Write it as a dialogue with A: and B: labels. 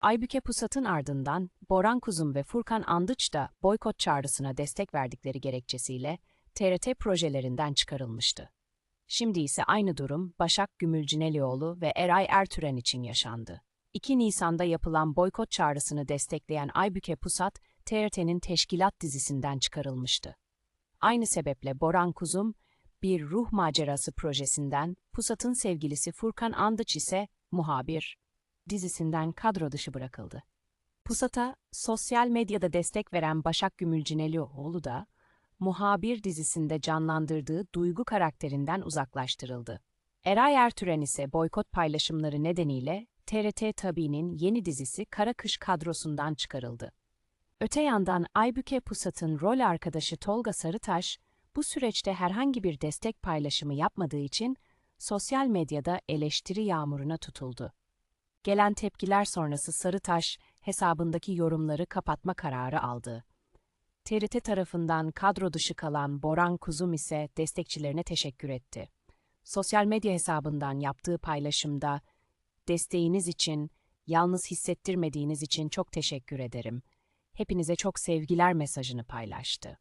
A: Aybüke Pusat'ın ardından Boran Kuzum ve Furkan Andıç da boykot çağrısına destek verdikleri gerekçesiyle TRT projelerinden çıkarılmıştı. Şimdi ise aynı durum Başak Gümülcinelioğlu ve Eray Ertüren için yaşandı. 2 Nisan'da yapılan boykot çağrısını destekleyen Aybüke Pusat, TRT'nin Teşkilat dizisinden çıkarılmıştı. Aynı sebeple Boran Kuzum, bir ruh macerası projesinden, Pusat'ın sevgilisi Furkan Andıç ise muhabir dizisinden kadro dışı bırakıldı. Pusat'a sosyal medyada destek veren Başak Gümülcinelioğlu da, muhabir dizisinde canlandırdığı duygu karakterinden uzaklaştırıldı. Eray Ertüren ise boykot paylaşımları nedeniyle TRT Tabi'nin yeni dizisi Kara Kış kadrosundan çıkarıldı. Öte yandan Aybüke Pusat'ın rol arkadaşı Tolga Sarıtaş, bu süreçte herhangi bir destek paylaşımı yapmadığı için sosyal medyada eleştiri yağmuruna tutuldu. Gelen tepkiler sonrası Sarıtaş hesabındaki yorumları kapatma kararı aldı. TRT tarafından kadro dışı kalan Boran Kuzum ise destekçilerine teşekkür etti. Sosyal medya hesabından yaptığı paylaşımda desteğiniz için, yalnız hissettirmediğiniz için çok teşekkür ederim. Hepinize çok sevgiler mesajını paylaştı.